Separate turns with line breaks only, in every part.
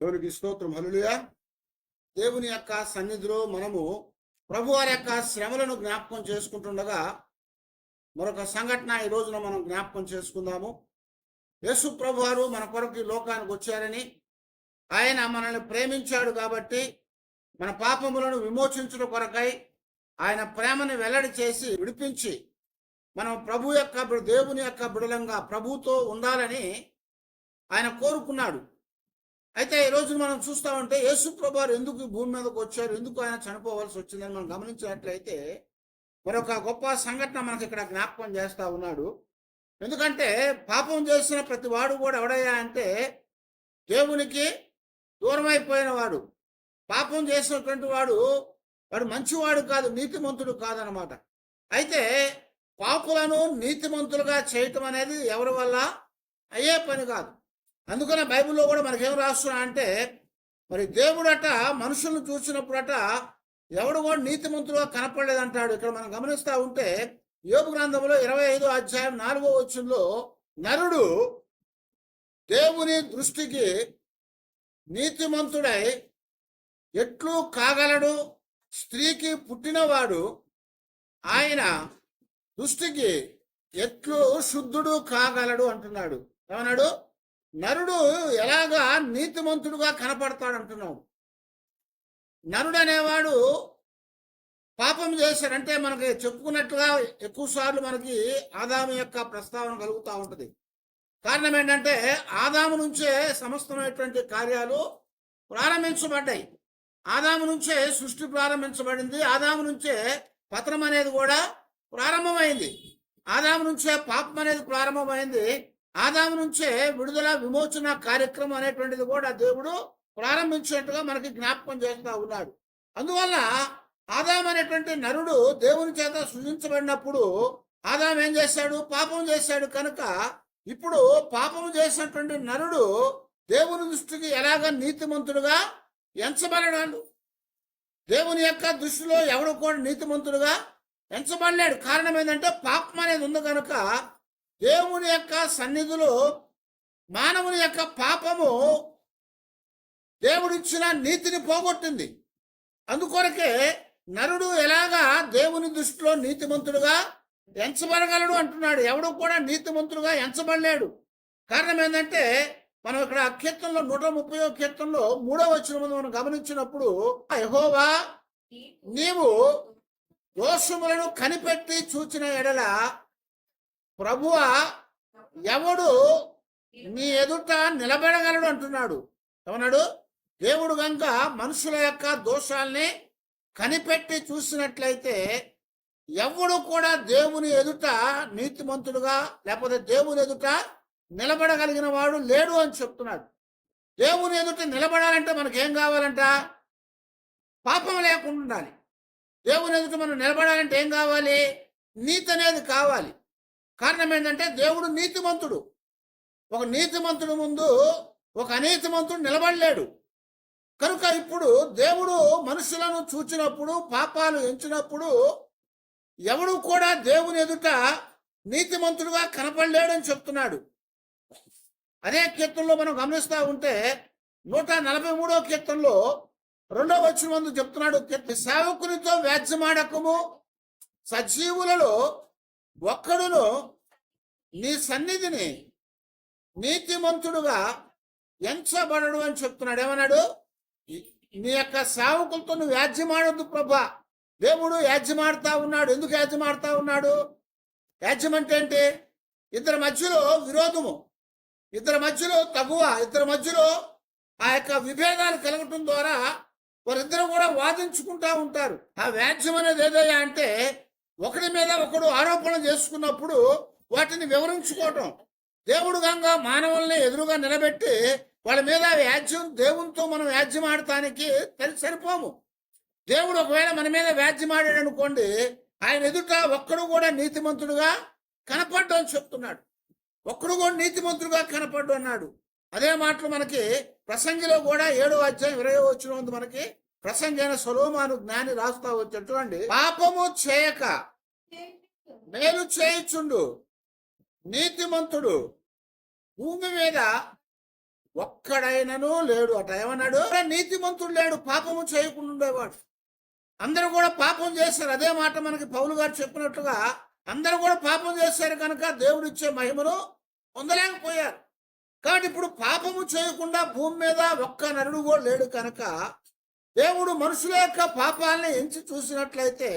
దేవునికి స్తోత్రం. హలులుయా దేవుని యొక్క సన్నిధిలో మనము ప్రభు వారి యొక్క శ్రమలను జ్ఞాపకం చేసుకుంటుండగా మరొక సంఘటన ఈ రోజున మనం జ్ఞాపకం చేసుకుందాము. యేసు ప్రభు వారు మన కొరకు లోకానికి వచ్చారని ఆయన మనల్ని ప్రేమించాడు కాబట్టి మన పాపములను విమోచించుట కొరకై ఆయన ప్రేమను వెల్లడి చేసి విడిపించి మనం ప్రభు యొక్క దేవుని యొక్క బిడలంగా ప్రభుతో ఉండాలని ఆయన కోరుకున్నాడు. అయితే ఈ రోజు మనం చూస్తా ఉంటే యేసు ప్రభు ఎందుకు భూమి మీదకి వచ్చారు? ఎందుకు ఆయన చనిపోవాల్సి వచ్చిందని మనం గమనించినట్లయితే మరొక గొప్ప సంఘటన మనకి ఇక్కడ జ్ఞాపకం చేస్తా ఉన్నాడు. ఎందుకంటే పాపం చేసిన ప్రతి వాడు కూడా ఎవడయ్యా అంటే దేవునికి దూరమైపోయిన వాడు. పాపం చేసినటువంటి వాడు వాడు మంచివాడు కాదు నీతిమంతుడు కాదనమాట అయితే పాపులను నీతిమంతులుగా చేయటం అనేది ఎవరి వల్ల? అయ్యే పని కాదు. అందుకనే బైబిల్లో కూడా మనకేం రాస్తున్నా అంటే మరి దేవుడట మనుషులను చూసినప్పుడట ఎవడు కూడా నీతిమంతులుగా కనపడలేదంటాడు. ఇక్కడ మనం గమనిస్తా ఉంటే యోగు గ్రంథంలో ఇరవై ఐదో అధ్యాయం నాలుగో వచ్చంలో నరుడు దేవుని దృష్టికి నీతిమంతుడై ఎట్లు కాగలడు స్త్రీకి పుట్టినవాడు ఆయన దృష్టికి ఎట్లు శుద్ధుడు కాగలడు అంటున్నాడు. ఏమన్నాడు? నరుడు ఎలాగా నీతిమంతుడుగా కనపడతాడు అంటున్నాడు నరుడు అనేవాడు పాపం చేశాడంటే మనకి చెప్పుకున్నట్లుగా ఎక్కువ సార్లు మనకి ఆదాము యొక్క ప్రస్తావన కలుగుతూ ఉంటుంది. కారణం ఏంటంటే ఆదాము నుంచే సమస్తమైనటువంటి కార్యాలు ప్రారంభించబడ్డాయి. ఆదాము నుంచే సృష్టి ప్రారంభించబడింది. ఆదాము నుంచే పత్రం అనేది కూడా ప్రారంభమైంది. ఆదాము నుంచే పాపం అనేది ప్రారంభమైంది. ఆదాము నుంచే విడుదల విమోచన కార్యక్రమం అనేటువంటిది కూడా దేవుడు ప్రారంభించినట్టుగా మనకి జ్ఞాపకం చేస్తూ ఉన్నాడు. అందువల్ల ఆదాం అనేటువంటి నరుడు దేవుని చేత సృజించబడినప్పుడు ఆదాం ఏం చేశాడు? పాపం చేశాడు. కనుక ఇప్పుడు పాపం చేసినటువంటి నరుడు దేవుని దృష్టికి ఎలాగ నీతిమంతుడుగా ఎంచబడడాడు? దేవుని యొక్క దృష్టిలో ఎవడు కూడా నీతిమంతుడుగా ఎంచబడలేడు. కారణం ఏంటంటే పాపం అనేది ఉంది కనుక దేవుని యొక్క సన్నిధిలో మానవుని యొక్క పాపము దేవుడిచ్చిన నీతిని పోగొట్టింది. అందుకొరకే నరుడు ఎలాగా దేవుని దృష్టిలో నీతిమంతుడుగా ఎంచబడగలడు అంటున్నాడు. ఎవడు కూడా నీతిమంతుడుగా ఎంచబడలేడు. కారణం ఏంటంటే మనం ఇక్కడ కీర్తనలో నూట ముప్పై కీర్తనలో మూడో వచ్చిన మనం గమనించినప్పుడు యహోవా నీవు దోషములను కనిపెట్టి చూచిన ఎడల ప్రభువ ఎవడు నీ ఎదుట నిలబడగలడు అంటున్నాడు. ఏమన్నాడు? దేవుడు గంక మనుషుల యొక్క దోషాల్ని కనిపెట్టి చూసినట్లయితే ఎవడు కూడా దేవుని ఎదుట నీతిమంతుడుగా లేకపోతే దేవుని ఎదుట నిలబడగలిగిన వాడు లేడు అని చెప్తున్నాడు. దేవుని ఎదుట నిలబడాలంటే మనకేం కావాలంట? పాపం లేకుండా ఉండాలి. దేవుని ఎదుట మనం నిలబడాలంటే ఏం కావాలి? నీతి అనేది కావాలి. కారణం ఏంటంటే దేవుడు నీతిమంతుడు. ఒక నీతిమంతుడు ముందు ఒక అనీతిమంతుడు నిలబడలేడు. కనుక ఇప్పుడు దేవుడు మనుషులను చూచినప్పుడు పాపాలు ఎంచినప్పుడు ఎవడు కూడా దేవుని ఎదుట నీతిమంతుడుగా కనపడలేడని చెప్తున్నాడు. అదే కీర్తనలో మనం గమనిస్తూ ఉంటే నూట నలభై మూడో కీర్తనలో రెండో వచ్చిన మందు చెప్తున్నాడు. సేవకునితో వ్యాజ్యమాడకము సజీవులలో ఒక్కడును నీ సన్నిధిని నీతిమంతుడుగా ఎంచబడడు అని చెప్తున్నాడు. ఏమన్నాడు? నీ యొక్క సేవకులతో నువ్వు యాజ్యమాడద్దు ప్రభా. దేవుడు యాజ్యమాడుతా ఉన్నాడు. ఎందుకు యాజ్యమాడుతా ఉన్నాడు? యాజ్యం అంటే ఏంటి? ఇద్దరి మధ్యలో విరోధము. ఇద్దరి మధ్యలో తగువ. ఇద్దరి మధ్యలో ఆ యొక్క విభేదాలు కలగటం ద్వారా వారిద్దరూ కూడా వాదించుకుంటా ఉంటారు. ఆ వ్యాజ్యం అనేది ఏదయ్యా అంటే ఒకడి మీద ఒకడు ఆరోపణ చేసుకున్నప్పుడు వాటిని వివరించుకోవటం. దేవుడు గంగా మానవుల్ని ఎదురుగా నిలబెట్టి వాళ్ళ మీద వ్యాజ్యం దేవునితో మనం వ్యాజ్యం ఆడటానికి సరిపోము. దేవుడు ఒకవేళ మన మీద వ్యాజ్యం ఆడాడు అనుకోండి ఆయన ఎదుట ఒక్కడు కూడా నీతిమంతుడుగా కనపడ్డు అని చెప్తున్నాడు. ఒక్కడు కూడా నీతిమంతుడుగా కనపడ్డు అన్నాడు అదే మాటలు మనకి ప్రసంగిలో కూడా ఏడో అధ్యాయం ఇరవై వచ్చిన ఉంది మనకి. ప్రసంగైన సొలోమాను జ్ఞాని రాస్తా వచ్చాడు. చూడండి. పాపము చేయక మేలు చేయుచుండు. నీతిమంతుడు. భూమి మీద ఒక్కడైనను లేడు అట. ఏమన్నాడు? నీతిమంతుడు లేడు పాపము చేయకుండా ఉండేవాడు. అందరూ కూడా పాపం చేశారు. అదే మాట మనకి పౌలు గారు చెప్పినట్టుగా అందరూ కూడా పాపం చేశారు కనుక దేవుడిచ్చే మహిమను పొందలేకపోయారు. కాబట్టి ఇప్పుడు పాపము చేయకుండా భూమి మీద ఒక్క నరుడు కూడా లేడు కనుక దేవుడు మనుషుల యొక్క పాపాలని ఎంచి చూసినట్లయితే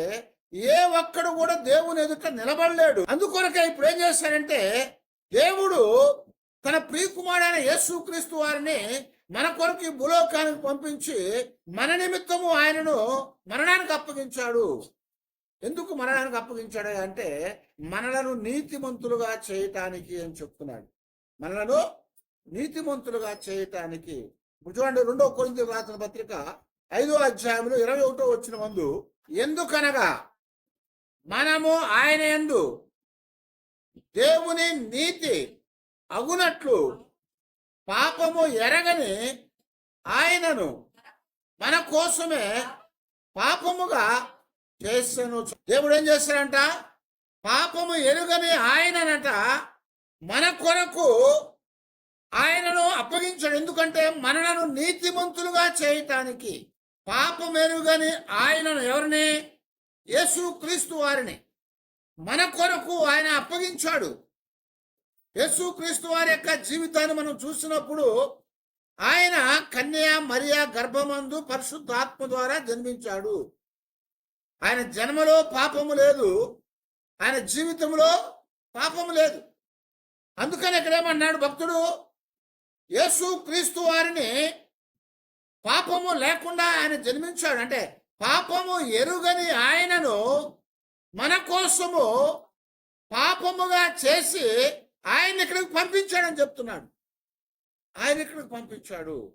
ఏ ఒక్కడు కూడా దేవుని ఎదుట నిలబడలేడు. అందుకొరకే ఇప్పుడు ఏం చేశాడంటే దేవుడు తన ప్రియకుమారైన యేసుక్రీస్తు వారిని మన కొరకు ఈ భూలోకానికి పంపించి మన నిమిత్తము ఆయనను మరణానికి అప్పగించాడు. ఎందుకు మరణానికి అప్పగించాడు అంటే మనలను నీతిమంతులుగా చేయటానికి అని చెప్తున్నాడు. మనలను నీతిమంతులుగా చేయటానికి. చూడండి రెండో కొరింథీ రాసిన పత్రిక ఐదో అధ్యాయంలో ఇరవై ఒకటో వచ్చిన మందు ఎందుకనగా మనము ఆయన ఎందు దేవుని నీతి అగునట్లు పాపము ఎరగని ఆయనను మన కోసమే పాపముగా చేస్తాను దేవుడు ఏం చేస్తాడంట? పాపము ఎరుగని ఆయననట. మన కొరకు ఆయనను అప్పగించాడు. ఎందుకంటే మనలను నీతిమంతులుగా చేయటానికి పాపం ఎరుగని ఆయనను ఎవరిని? యేసు క్రీస్తు వారిని. మన కొరకు ఆయన అప్పగించాడు. యేసు క్రీస్తు వారి యొక్క జీవితాన్ని మనం చూసినప్పుడు ఆయన కన్య మరియా గర్భమందు పరిశుద్ధాత్మ ద్వారా జన్మించాడు. ఆయన జన్మలో పాపము లేదు. ఆయన జీవితంలో పాపము లేదు. అందుకని ఇక్కడేమన్నాడు భక్తుడు? యేసు క్రీస్తు వారిని పాపము లేకుండా ఆయన జన్మించాడు. అంటే పాపము ఎరుగని ఆయనను మన కోసము పాపముగా చేసి ఆయన ఇక్కడికి పంపించాడని చెప్తున్నాడు. ఆయన ఇక్కడికి పంపించాడు.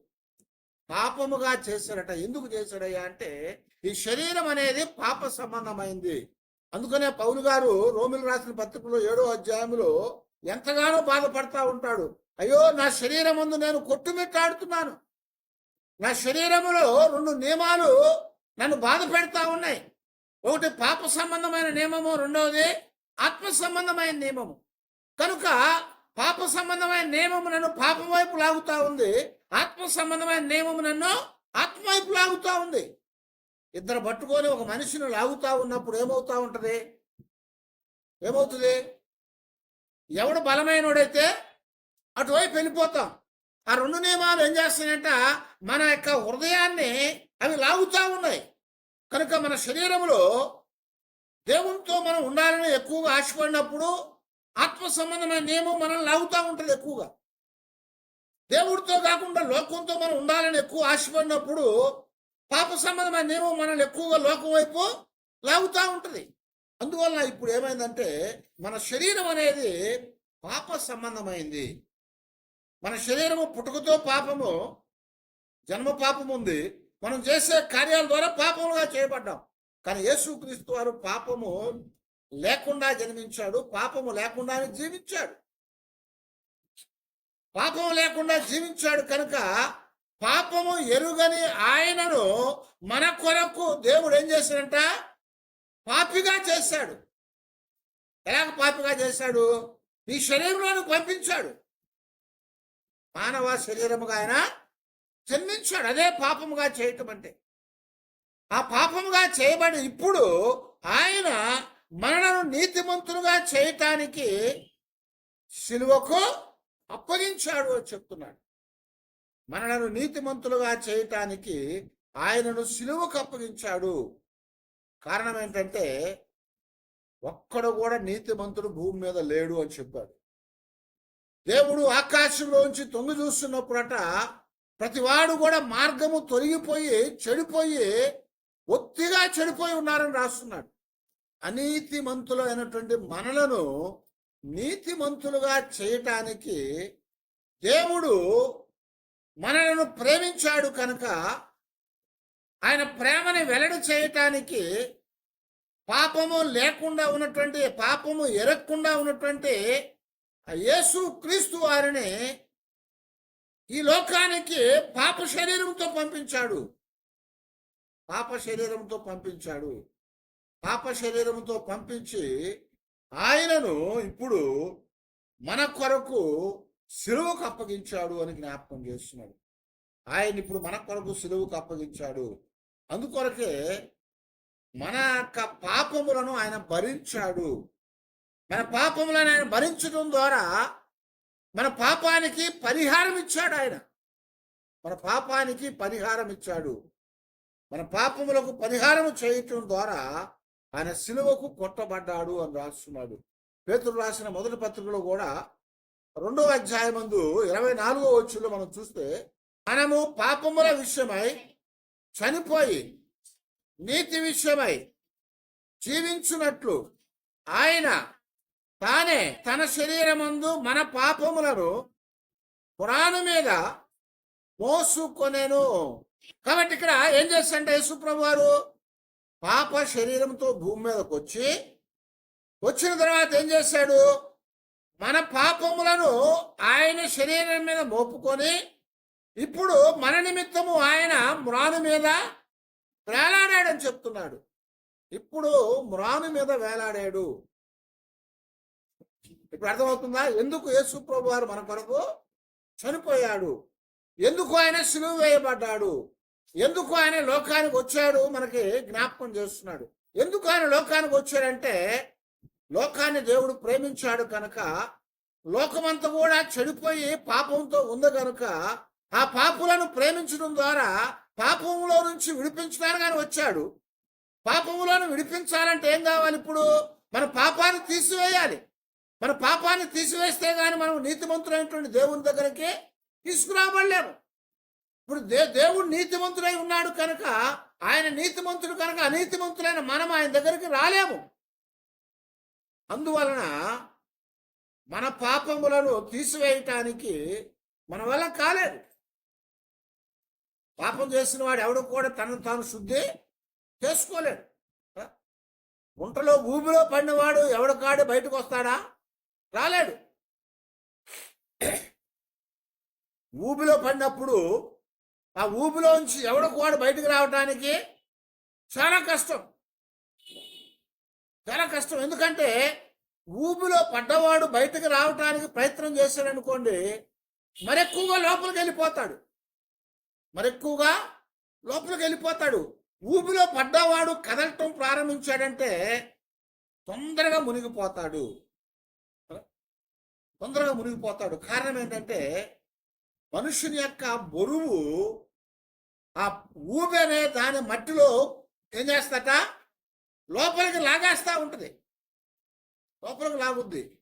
పాపముగా చేశాడట. ఎందుకు చేశాడయ్యా అంటే ఈ శరీరం అనేది పాప సంబంధమైంది. అందుకనే పౌలు గారు రోమిలు రాసిన పత్రికలో ఏడో అధ్యాయంలో ఎంతగానో బాధపడతా ఉంటాడు. అయ్యో నా శరీరం ముందు నేను కొట్టుమిట్టాడుతున్నాను. నా శరీరములో రెండు నియమాలు నన్ను బాధ పెడతా ఉన్నాయి. ఒకటి పాప సంబంధమైన నియమము రెండవది ఆత్మ సంబంధమైన నియమము. కనుక పాప సంబంధమైన నియమము నన్ను పాపం వైపు లాగుతా ఉంది. ఆత్మ సంబంధమైన నియమము నన్ను ఆత్మ వైపు లాగుతా ఉంది. ఇద్దరు పట్టుకొని ఒక మనిషిని లాగుతా ఉన్నప్పుడు ఏమవుతా ఉంటుంది? ఏమవుతుంది? ఎవడు బలమైనోడైతే అటువైపు వెళ్ళిపోతాం. ఆ రెండు నియమాలు ఏం చేస్తున్నాయంటే? మన యొక్క హృదయాన్ని అవి లాగుతూ ఉన్నాయి. కనుక మన శరీరంలో దేవునితో మనం ఉండాలని ఎక్కువగా ఆశపడినప్పుడు ఆత్మ సంబంధమైన నియమం మనం లాగుతూ ఉంటుంది ఎక్కువగా. దేవుడితో కాకుండా లోకంతో మనం ఉండాలని ఎక్కువ ఆశపడినప్పుడు పాప సంబంధమైన నియమం మనల్ని ఎక్కువగా లోకం వైపు లాగుతూ ఉంటుంది. అందువల్ల ఇప్పుడు ఏమైందంటే మన శరీరం అనేది పాప సంబంధమైంది. మన శరీరము పుట్టుకతో పాపము జన్మ పాపం ఉంది. మనం చేసే కార్యాల ద్వారా పాపముగా చేయబడ్డాం. కానీ యేసుక్రీస్తు వారు పాపము లేకుండా జన్మించాడు పాపము లేకుండా జీవించాడు. పాపము లేకుండా జీవించాడు కనుక పాపము ఎరుగని ఆయనను మన కొరకు దేవుడు ఏం చేశాడంట? పాపిగా చేశాడు. ఎలాగ పాపిగా చేశాడు? నీ శరీరంలోని పంపించాడు. మానవ శరీరముగా ఆయన జన్మించాడు. అదే పాపముగా చేయటం అంటే. ఆ పాపముగా చేయబడి ఇప్పుడు ఆయన మనలను నీతిమంతులుగా చేయటానికి సిలువకు అప్పగించాడు అని చెప్తున్నాడు. మనలను నీతిమంతులుగా చేయటానికి ఆయనను సిలువకు అప్పగించాడు. కారణం ఏంటంటే ఒక్కడు కూడా నీతిమంతుడు భూమి మీద లేడు అని చెప్పాడు. దేవుడు ఆకాశంలోంచి తొంగి చూస్తున్నప్పుడట ప్రతివాడు కూడా మార్గము తొలగిపోయి చెడిపోయి ఒత్తిగా చెడిపోయి ఉన్నారని రాస్తున్నాడు. అనీతి మంతులు అయినటువంటి మనలను నీతిమంతులుగా చేయటానికి దేవుడు మనలను ప్రేమించాడు కనుక ఆయన ప్రేమని వెల్లడి చేయటానికి పాపము లేకుండా ఉన్నటువంటి పాపము ఎరగకుండా ఉన్నటువంటి యేసు క్రీస్తు వారిని ఈ లోకానికి పాప శరీరంతో పంపించాడు. పాప శరీరంతో పంపించాడు. పాప శరీరంతో పంపించి ఆయనను ఇప్పుడు మన కొరకు సిలువుకు అప్పగించాడు అని జ్ఞాపకం చేస్తున్నాడు. ఆయన ఇప్పుడు మన కొరకు సిలువుకు అప్పగించాడు. అందుకొరకే మన యొక్క పాపములను ఆయన భరించాడు. మన పాపములను ఆయన భరించడం ద్వారా మన పాపానికి పరిహారం ఇచ్చాడు ఆయన. మన పాపానికి పరిహారం ఇచ్చాడు. మన పాపములకు పరిహారం చేయటం ద్వారా ఆయన సిలువకు కొట్టబడ్డాడు అని రాస్తున్నాడు. పేతురు రాసిన మొదటి పత్రికలో కూడా రెండవ అధ్యాయమందు ఇరవై నాలుగో వచ్చులో మనం చూస్తే మనము పాపముల విషయమై చనిపోయి నీతి విషయమై జీవించున్నట్లు ఆయన తానే తన శరీరమందు మన పాపములను పురాణం మీద మోసుకొనేను. కాబట్టి ఇక్కడ ఏం చేస్తాంటే యేసుప్రభు వారు పాప శరీరంతో భూమి మీదకి వచ్చి వచ్చిన తర్వాత ఏం చేశాడు మన పాపములను ఆయన శరీరం మీద మోపుకొని ఇప్పుడు మన నిమిత్తము ఆయన మ్రాను మీద వేలాడాడని చెప్తున్నాడు. ఇప్పుడు మ్రాను మీద వేలాడాడు. ఇప్పుడు అర్థమవుతుందా? ఎందుకు యేసు ప్రభు వారు మన కొరకు చనిపోయాడు? ఎందుకు ఆయన సులువు వేయబడ్డాడు? ఎందుకు ఆయన లోకానికి వచ్చాడు? మనకి జ్ఞాపకం చేస్తున్నాడు. ఎందుకు ఆయన లోకానికి వచ్చాడంటే లోకాన్ని దేవుడు ప్రేమించాడు కనుక లోకమంతా కూడా చెడిపోయి పాపంతో ఉంది కనుక ఆ పాపులను ప్రేమించడం ద్వారా పాపంలో నుంచి విడిపించడానికి ఆయన వచ్చాడు. పాపములను విడిపించాలంటే ఏం కావాలి ఇప్పుడు? మన పాపాన్ని తీసివేయాలి. మన పాపాన్ని తీసివేస్తే కానీ మనం నీతిమంతులైనటువంటి దేవుని దగ్గరికి తీసుకురాబడలేము. ఇప్పుడు దే దేవుడు నీతిమంతుడై ఉన్నాడు కనుక ఆయన నీతిమంతుడు కనుక అనీతిమంతులైన మనం ఆయన దగ్గరికి రాలేము. అందువలన మన పాపములను తీసివేయటానికి మన వల్ల కాలేదు. పాపం చేసిన వాడు ఎవడు కూడా తనను తాను శుద్ధి చేసుకోలేడు. గుంటలో భూమిలో పడినవాడు ఎవడు కాడు బయటకు వస్తాడా? రాలేడు. ఊబిలో పడినప్పుడు ఆ ఊబిలోంచి ఎవడు కూడా బయటకు రావటానికి చాలా కష్టం. చాలా కష్టం. ఎందుకంటే ఊబిలో పడ్డవాడు బయటకు రావటానికి ప్రయత్నం చేశాడు అనుకోండి మరెక్కువగా లోపలికి వెళ్ళిపోతాడు. మరెక్కువగా లోపలికి వెళ్ళిపోతాడు. ఊబిలో పడ్డవాడు కదలటం ప్రారంభించాడంటే తొందరగా మునిగిపోతాడు. తొందరగా మునిగిపోతాడు. కారణం ఏంటంటే మనుషుని యొక్క బరువు ఆ ఊబి దాని మట్టిలో ఏం చేస్తట లోపలికి లాగేస్తూ ఉంటుంది. లోపలికి లాగుద్ది.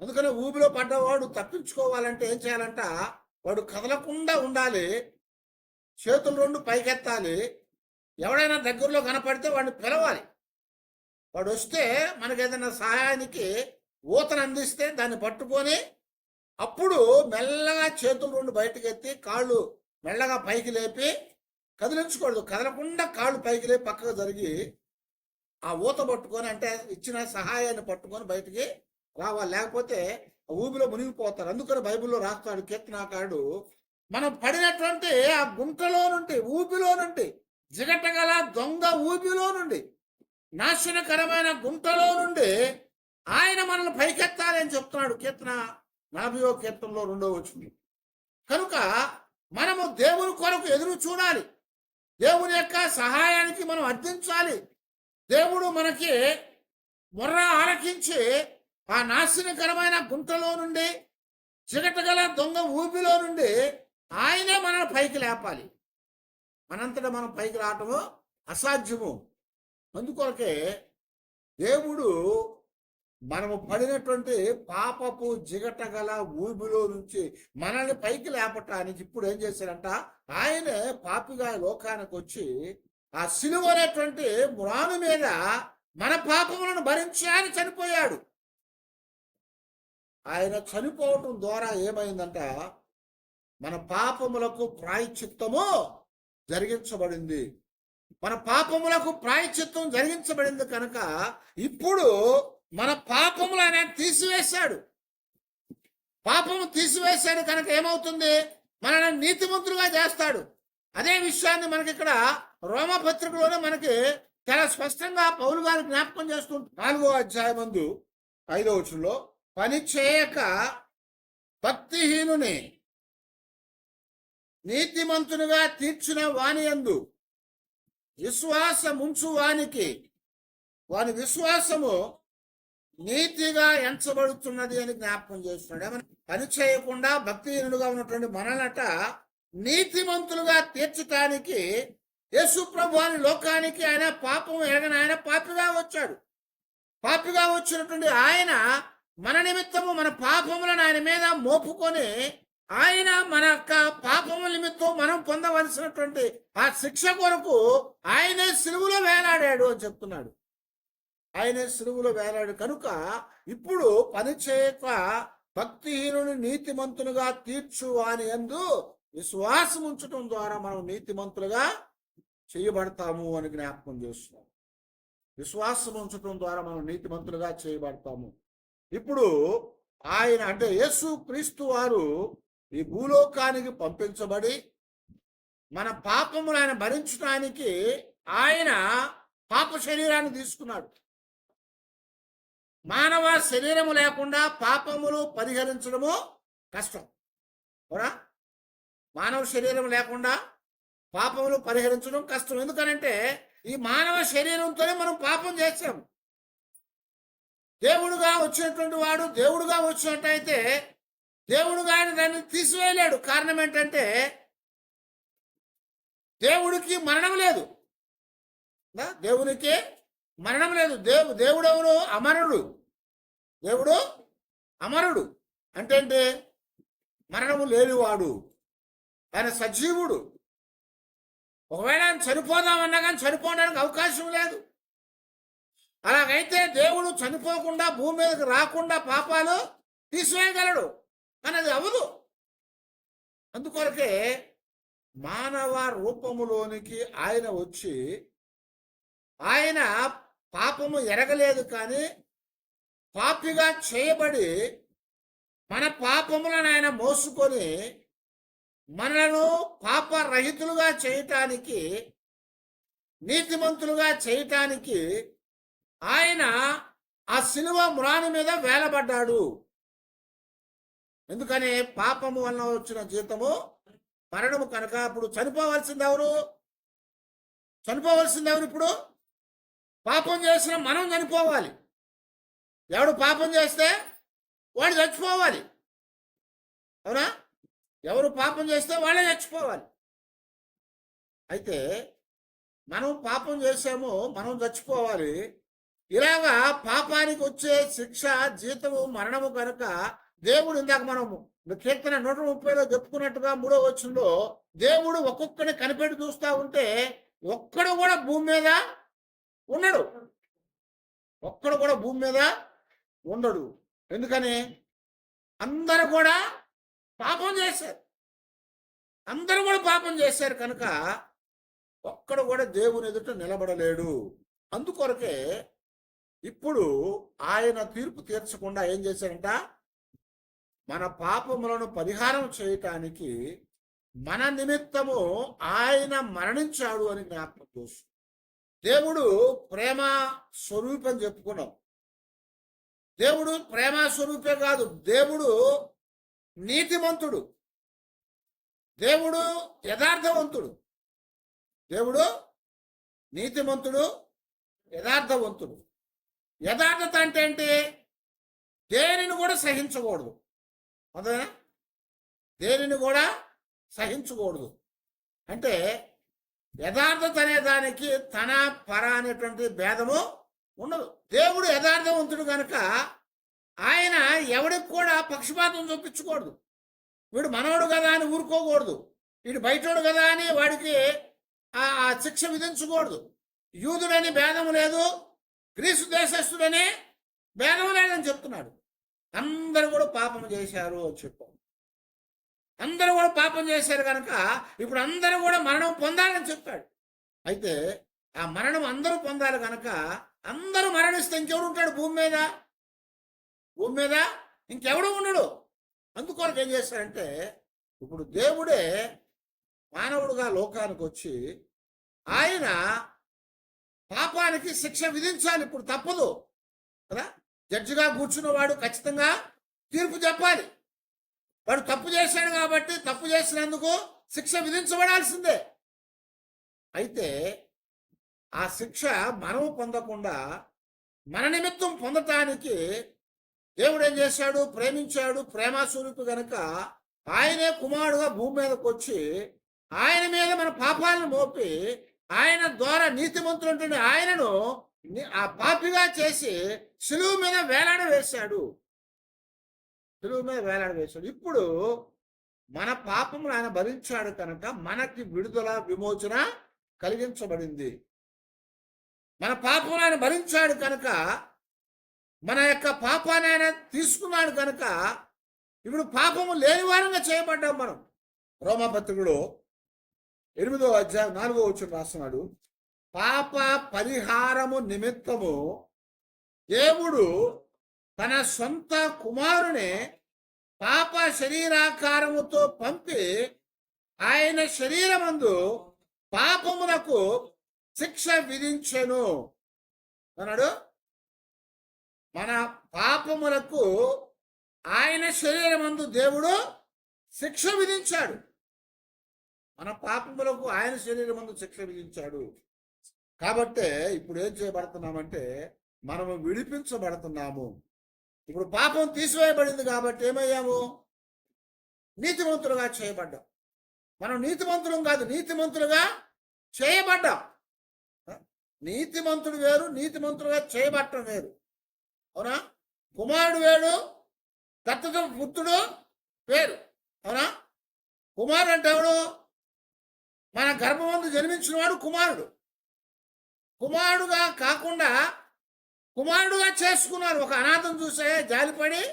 అందుకనే ఊబిలో పడ్డవాడు తప్పించుకోవాలంటే ఏం చేయాలంట? వాడు కదలకుండా ఉండాలి. చేతులు రెండు పైకెత్తాలి. ఎవడైనా దగ్గరలో కనపడితే వాడిని పిలవాలి. వాడు వస్తే మనకి సహాయానికి ఊతను అందిస్తే దాన్ని పట్టుకొని అప్పుడు మెల్లగా చేతులు రెండు బయటకు ఎత్తి కాళ్ళు మెల్లగా పైకి లేపి కదిలించకూడదు. కదలకుండా కాళ్ళు పైకి లేపి పక్కకు జరిగి ఆ ఊత పట్టుకొని అంటే ఇచ్చిన సహాయాన్ని పట్టుకొని బయటికి రావాలి. లేకపోతే ఆ ఊబిలో మునిగిపోతారు. అందుకని బైబిల్లో రాస్తాడు కీర్తనాకారుడు మనం పడినటువంటి ఆ గుంటలో నుండి ఊబిలో నుండి జిగటగల దొంగ ఊబిలో నుండి నాశనకరమైన గుంటలో నుండి ఆయన మనల్ని పైకెత్తాలి అని చెప్తున్నాడు. కీర్తన నలభయో కీర్తనలో రెండో వచ్చింది కనుక మనము దేవుని కొరకు ఎదురు చూడాలి. దేవుని యొక్క సహాయానికి మనం అర్థించాలి దేవుడు మనకి మొర్ర ఆలకించి ఆ నాశనకరమైన గుంటలో నుండి చిగటగల దొంగ ఊపిలో నుండి ఆయనే మనల్ని పైకి లేపాలి. మనంతటా మనం పైకి రావటము అసాధ్యము. అందుకొరకే దేవుడు మనము పడినటువంటి పాపపు జిగటగల ఊబిలో నుంచి మనల్ని పైకి లేపటానికి ఇప్పుడు ఏం చేశారంట? ఆయనే పాపిగా లోకానికి వచ్చి ఆ సిలువ అనేటువంటి మురాను మీద మన పాపములను భరించి ఆయన చనిపోయాడు. ఆయన చనిపోవటం ద్వారా ఏమైందంట? మన పాపములకు ప్రాయచిత్తము జరిగించబడింది. మన పాపములకు ప్రాయచిత్తం జరిగించబడింది కనుక ఇప్పుడు మన పాపములు ఆయన తీసివేశాడు. పాపము తీసివేశాడు కనుక ఏమవుతుంది? మనల్ని నీతిమంతులుగా చేస్తాడు. అదే విషయాన్ని మనకి ఇక్కడ రోమపత్రికలోనే మనకి చాలా స్పష్టంగా పౌలు గారు జ్ఞాపకం చేస్తుంటారు నాలుగో అధ్యాయం ముందు ఐదో వచ్చులో పని చేయక భక్తిహీనుని నీతిమంతునిగా తీర్చిన వాని యందు విశ్వాసముంచు వానికి వాని విశ్వాసము నీతిగా ఎంచబడుతున్నది అని జ్ఞాపకం చేస్తున్నాడు. ఏమని పని చేయకుండా భక్తిహీనుడుగా ఉన్నటువంటి మనలట నీతిమంతులుగా తీర్చటానికి యేసు ప్రభు అని లోకానికి ఆయన పాపం ఎరగని ఆయన పాపిగా వచ్చాడు. పాపిగా వచ్చినటువంటి ఆయన మన నిమిత్తము మన పాపములను ఆయన మీద మోపుకొని ఆయన మన యొక్క పాపము నిమిత్తం మనం పొందవలసినటువంటి ఆ శిక్ష కొరకు ఆయనే సిలువులో వేలాడాడు అని చెప్తున్నాడు. ఆయనే సులువులో వేలాడు. కనుక ఇప్పుడు పని చేయక భక్తిహీనుని నీతిమంతులుగా తీర్చు అని ఎందు విశ్వాసం ఉంచడం ద్వారా మనం నీతిమంతులుగా చేయబడతాము అని జ్ఞాపకం చేస్తున్నాం. విశ్వాసం ఉంచడం ద్వారా మనం నీతిమంతులుగా చేయబడతాము. ఇప్పుడు ఆయన అంటే యేసు క్రీస్తు వారు ఈ భూలోకానికి పంపించబడి మన పాపములు ఆయన భరించడానికి ఆయన పాప శరీరాన్ని తీసుకున్నాడు. మానవ శరీరము లేకుండా పాపములు పరిహరించడము కష్టం. అవునా? మానవ శరీరం లేకుండా పాపములు పరిహరించడం కష్టం. ఎందుకనంటే ఈ మానవ శరీరంతోనే మనం పాపం చేస్తాము దేవుడుగా వచ్చినటువంటి వాడు దేవుడుగా వచ్చినట్టయితే దేవుడుగా ఆయన దాన్ని తీసివేయలేడు. కారణం ఏంటంటే దేవుడికి మరణం లేదు. దేవునికి మరణం లేదు. దేవు దేవుడెవరు? అమరుడు. దేవుడు అమరుడు. అంటే మరణము లేనివాడు. ఆయన సజీవుడు. ఒకవేళ ఆయన చనిపోదామన్నా కానీ చనిపోవడానికి అవకాశం లేదు. అలాగైతే దేవుడు చనిపోకుండా భూమి మీదకి రాకుండా పాపాలు తీసివేయగలడు. కానీ అది అవ్వదు. అందుకొరకే మానవ రూపములోనికి ఆయన వచ్చి ఆయన పాపము ఎరగలేదు కానీ పాపిగా చేయబడి మన పాపములను ఆయన మోసుకొని మనలను పాపరహితులుగా చేయటానికి నీతిమంతులుగా చేయటానికి ఆయన ఆ శిలువ మురాని మీద వేలబడ్డాడు. ఎందుకని పాపము వలన వచ్చిన జీతము మరణము కనుక అప్పుడు చనిపోవలసింది ఎవరు చనిపోవలసింది ఎవరు ఇప్పుడు? పాపం చేసిన మనం చనిపోవాలి. ఎవడు పాపం చేస్తే వాడు చచ్చిపోవాలి. అవునా? ఎవరు పాపం చేస్తే వాళ్ళే చచ్చిపోవాలి. అయితే మనం పాపం చేసాము మనం చచ్చిపోవాలి. ఇలాగా పాపానికి వచ్చే శిక్ష జీతము మరణము కనుక దేవుడు ఇందాక మనము కీర్తన నూట ముప్పైలో చెప్పుకున్నట్టుగా మూడో వచ్చంలో దేవుడు ఒక్కొక్కడిని కనిపెట్టి చూస్తూ ఉంటే ఒక్కడు కూడా భూమి మీద ఉండడు. ఒక్కడు కూడా భూమి మీద ఉండడు. ఎందుకని? అందరూ కూడా పాపం చేశారు. అందరూ కూడా పాపం చేశారు కనుక ఒక్కడు కూడా దేవుని ఎదుట నిలబడలేడు. అందుకొరకే ఇప్పుడు ఆయన తీర్పు తీర్చకుండా ఏం చేశారంట? మన పాపములను పరిహారం చేయటానికి మన నిమిత్తము ఆయన మరణించాడు అని జ్ఞాపకం చేస్తుంది దేవుడు ప్రేమ స్వరూపం చెప్పుకున్నాం. దేవుడు ప్రేమ స్వరూపే కాదు. దేవుడు నీతిమంతుడు. దేవుడు యథార్థవంతుడు. దేవుడు నీతిమంతుడు యథార్థవంతుడు. యథార్థత అంటే ఏంటి? దేనిని కూడా సహించకూడదు. అదే దేనిని కూడా సహించకూడదు. అంటే యథార్థత అనే దానికి తన పర అనేటువంటి భేదము ఉండదు. దేవుడు యథార్థవంతుడు కనుక ఆయన ఎవడికి కూడా పక్షపాతం చూపించకూడదు. వీడు మనవడు కదా అని ఊరుకోకూడదు. వీడు బయటోడు కదా అని వాడికి ఆ శిక్ష విధించకూడదు. యూదుడని భేదం లేదు గ్రీసు దేశస్థుడని భేదం లేదని చెప్తున్నాడు. అందరూ కూడా పాపం చేశారు అని చెప్పాం. అందరూ కూడా పాపం చేశారు కనుక ఇప్పుడు అందరూ కూడా మరణం పొందాలని చెప్పాడు. అయితే ఆ మరణం అందరూ పొందాలి కనుక అందరూ మరణిస్తే ఇంకెవడు ఉంటాడు భూమి మీద? భూమి మీద ఇంకెవడు ఉండడు. అందుకొరకు ఏం చేశారంటే ఇప్పుడు దేవుడే మానవుడుగా లోకానికి వచ్చి ఆయన పాపానికి శిక్ష విధించాలి. ఇప్పుడు తప్పదు కదా? జడ్జిగా కూర్చున్నవాడు ఖచ్చితంగా తీర్పు చెప్పాలి. వాడు తప్పు చేశాడు కాబట్టి తప్పు చేసినందుకు శిక్ష విధించబడాల్సిందే. అయితే ఆ శిక్ష మనము పొందకుండా మన నిమిత్తం పొందటానికి దేవుడు ఏం చేశాడు? ప్రేమించాడు. ప్రేమాస్వరూపి గనుక ఆయనే కుమారుడుగా భూమి మీదకి వచ్చి ఆయన మీద మన పాపాలను మోపి ఆయన ద్వారా నీతిమంతులు ఆయనను ఆ పాపిగా చేసి సులువు మీద వేలాడ వేశాడు సులువు మీద వేలాడ వేశాడు ఇప్పుడు మన పాపములు ఆయన భరించాడు కనుక మనకి విడుదల విమోచన కలిగించబడింది. మన పాపములు ఆయన భరించాడు కనుక మన యొక్క పాపాన్ని ఆయన తీసుకున్నాడు కనుక ఇప్పుడు పాపము లేని వారంగా చేయబడ్డాం మనం. రోమపత్రికుడు ఎనిమిదో అధ్యాయం నాలుగో వచ్చిన రాస్తున్నాడు. పాప పరిహారము నిమిత్తము దేవుడు తన సొంత కుమారుని పాప శరీరాకారముతో పంపి ఆయన శరీరమందు పాపమునకు శిక్ష విధించెను. అన్నాడు మన పాపములకు ఆయన శరీరమందు దేవుడు శిక్ష విధించాడు. మన పాపములకు ఆయన శరీరమందు శిక్ష విధించాడు. కాబట్టే ఇప్పుడు ఏం చేయబడుతున్నామంటే మనము విడిపించబడుతున్నాము. ఇప్పుడు పాపం తీసివేయబడింది కాబట్టి ఏమయ్యాము? నీతిమంతులుగా చేయబడ్డాం. మనం నీతిమంతులం కాదు నీతిమంతులుగా చేయబడ్డాం. నీతిమంతుడు వేరు నీతిమంతులుగా చేయబట్టడం వేరు. అవునా? కుమారుడు వేరు దత్తత పుత్రుడు వేరు. అవునా? కుమారుడు అంటే ఎవడు? మన గర్భమందు జన్మించిన వాడు కుమారుడు. కుమారుడుగా కాకుండా కుమారుడుగా చేసుకున్నారు. ఒక అనాథం చూసే జాలిపడి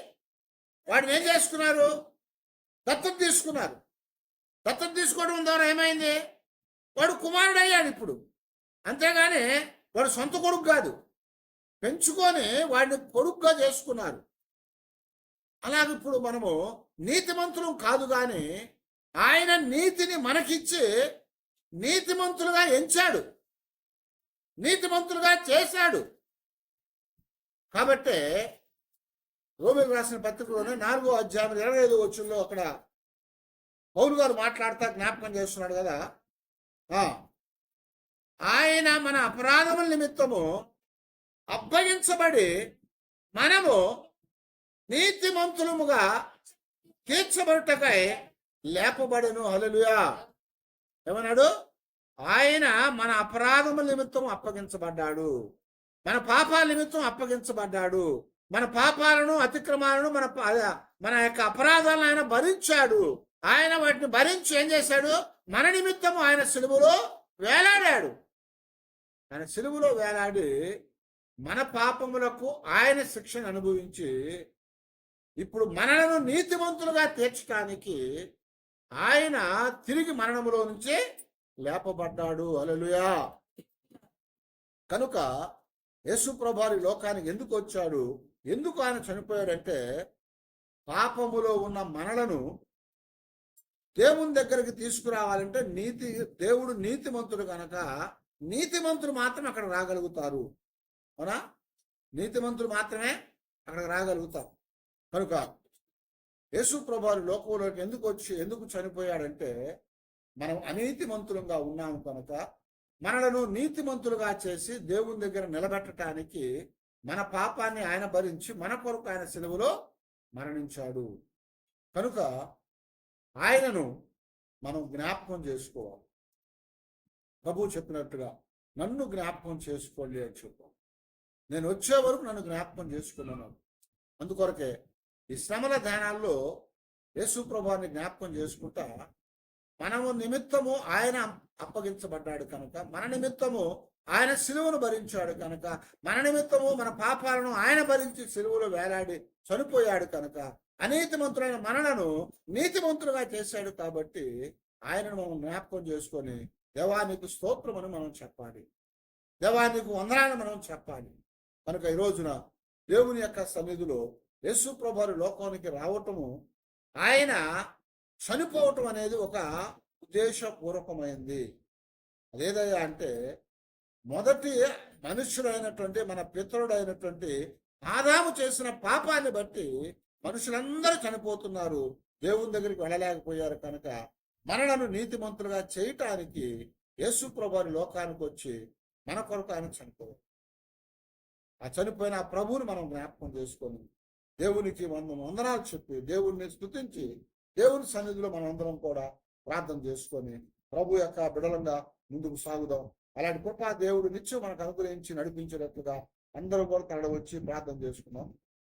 వాడిని ఏం చేసుకున్నారు? దత్తత తీసుకున్నారు. దత్తత తీసుకోవడం ద్వారా ఏమైంది? వాడు కుమారుడు అయ్యాడు ఇప్పుడు. అంతేగాని వాడు సొంత కొడుకు కాదు. పెంచుకొని వాడిని కొడుకుగా చేసుకున్నారు. అలాగే ఇప్పుడు మనము నీతిమంతులం కాదు కానీ ఆయన నీతిని మనకిచ్చి నీతిమంతులుగా ఎంచాడు. నీతిమంతులుగా చేశాడు. కాబట్టే రోమిల్ రాసిన పత్రికలోనే నాలుగో అధ్యాయం ఇరవై ఐదు వచ్చుల్లో అక్కడ పౌరు గారు మాట్లాడుతా జ్ఞాపకం చేస్తున్నాడు కదా? ఆయన మన అపరాధముల నిమిత్తము అప్పగించబడి మనము నీతిమంతులముగా తీర్చబడుటకై లేపబడను. అలలుయా ఏమన్నాడు? ఆయన మన అపరాధముల నిమిత్తం అప్పగించబడ్డాడు. మన పాపాల నిమిత్తం అప్పగించబడ్డాడు. మన పాపాలను అతిక్రమాలను మన మన యొక్క అపరాధాలను ఆయన భరించాడు. ఆయన వాటిని భరించి ఏం చేశాడు? మన నిమిత్తము ఆయన సిలువలో వేలాడాడు. ఆయన సిలువలో వేలాడి మన పాపములకు ఆయన శిక్షను అనుభవించి ఇప్పుడు మనలను నీతిమంతులుగా తీర్చడానికి ఆయన తిరిగి మరణములో నుంచి లేపబడ్డాడు. అలలుయా కనుక యేసు ప్రభారి లోకానికి ఎందుకు వచ్చాడు? ఎందుకు ఆయన చనిపోయాడంటే పాపములో ఉన్న మనలను దేవుని దగ్గరికి తీసుకురావాలంటే నీతి దేవుడు నీతిమంతుడు కనుక నీతిమంతులు మాత్రమే అక్కడ రాగలుగుతారు. అవునా? నీతిమంతులు మాత్రమే అక్కడ రాగలుగుతారు. కనుక యేసు ప్రభావి లోకంలోకి ఎందుకు వచ్చి ఎందుకు చనిపోయాడంటే మనం అనీతిమంతులుగా ఉన్నాము కనుక మనలను నీతిమంతులుగా చేసి దేవుని దగ్గర నిలబెట్టడానికి మన పాపాన్ని ఆయన భరించి మన కొరకు ఆయన సెలవులో మరణించాడు. కనుక ఆయనను మనం జ్ఞాపకం చేసుకోవాలి. ప్రభు చెప్పినట్టుగా నన్ను జ్ఞాపకం చేసుకోండి అని చెప్పాం నేను వచ్చే వరకు నన్ను జ్ఞాపకం చేసుకున్నాను. అందుకొరకే ఈ శ్రమల ధ్యానాల్లో యేసు ప్రభాన్ని జ్ఞాపకం చేసుకుంటా మనము నిమిత్తము ఆయన అప్పగించబడ్డాడు కనుక మన నిమిత్తము ఆయన సిలువను భరించాడు కనుక మన నిమిత్తము మన పాపాలను ఆయన భరించి సిలువలో వేలాడి చనిపోయాడు కనుక అనీతిమంతులైన మనలను నీతిమంతులుగా చేశాడు కాబట్టి ఆయనను మనం జ్ఞాపకం చేసుకొని దేవానికి స్తోత్రమని మనం చెప్పాలి. దేవానికి వందనాన్ని మనం చెప్పాలి. కనుక ఈ రోజున దేవుని యొక్క సన్నిధిలో యేసు ప్రభువారి లోకానికి రావటము ఆయన చనిపోవటం అనేది ఒక ఉద్దేశపూర్వకమైంది. అదేదయ్యా అంటే మొదటి మనుషులైనటువంటి మన పితరుడైనటువంటి ఆదాము చేసిన పాపాన్ని బట్టి మనుషులందరూ చనిపోతున్నారు. దేవుని దగ్గరికి వెళ్ళలేకపోయారు కనుక మనలను నీతిమంతులుగా చేయటానికి యేసు లోకానికి వచ్చి మన కొరకు ఆయన చనిపోయారు. ఆ చనిపోయిన ఆ ప్రభువుని మనం జ్ఞాపకం చేసుకొని దేవునికి మనం వందనాలు చెప్పి దేవుణ్ణి స్థుతించి దేవుని సన్నిధిలో మనందరం అందరం కూడా ప్రార్థన చేసుకొని ప్రభు యొక్క బిడలంగా ముందుకు సాగుదాం. అలాంటి కృప దేవుడు నిత్యం మనకు అనుగ్రహించి నడిపించేటట్లుగా అందరూ కూడా తరడ వచ్చి ప్రార్థన చేసుకున్నాం